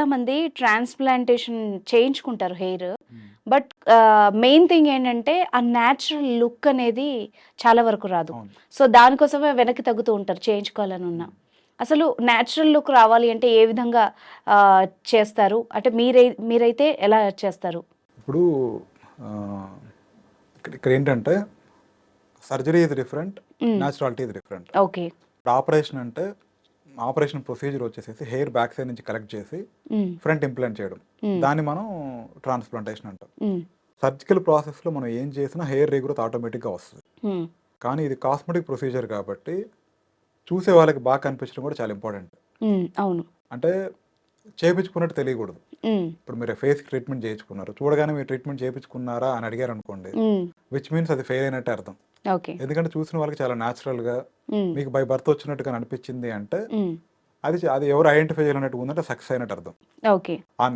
చాలా మంది ట్రాన్స్ప్లాంటేషన్ చేయించుకుంటారు హెయిర్. బట్ మెయిన్ థింగ్ ఏంటంటే ఆ న్యాచురల్ లుక్ అనేది చాలా వరకు రాదు. సో దానికోసమే వెనక్కి తగ్గుతూ ఉంటారు చేయించుకోవాలని ఉన్నా అసలు న్యాచురల్ లుక్ రావాలి అంటే ఏ విధంగా చేస్తారు? అంటే మీరై మీరైతే ఎలా చేస్తారు? ఇప్పుడు ఇక్కడ ఏంటంటే సర్జరీ ఇది డిఫరెంట్ న్యాచురాలిటీ ఇది డిఫరెంట్. ఓకే. ఆపరేషన్ అంటే ఆపరేషన్ ప్రొసీజర్ వచ్చేసేసి హెయిర్ బ్యాక్ సైడ్ నుంచి కలెక్ట్ చేసి ఫ్రంట్ ఇంప్లాంట్ చేయడం. దాన్ని మనం ట్రాన్స్ప్లాంటేషన్ అంటాం. సర్జికల్ ప్రాసెస్లో మనం ఏం చేసినా హెయిర్ రీగ్రోత్ ఆటోమేటిక్గా వస్తుంది. కానీ ఇది కాస్మెటిక్ ప్రొసీజర్ కాబట్టి చూసే వాళ్ళకి బాగా కనిపించడం కూడా చాలా ఇంపార్టెంట్. అవును. అంటే చేయించుకున్నట్టు తెలియకూడదు. ఇప్పుడు మీరు ఫేస్కి ట్రీట్మెంట్ చేయించుకున్నారు. చూడగానే మీరు ట్రీట్మెంట్ చేయించుకున్నారా అని అడిగారు అనుకోండి విచ్ మీన్స్ అది ఫెయిల్ అయినట్టే అర్థం. ఎందుకంటే చూసిన వాళ్ళకి చాలా న్యాచురల్గా ఉమ్, మీకు బై బర్త్ వచ్చినట్టుగా అనిపించింది అంటే అది అది ఎవరు ఐడెంటిఫై చేయాలన్నట్టు ఉందంటే సక్సెస్ అయినట్టు అర్థం. ఓకే. ఆ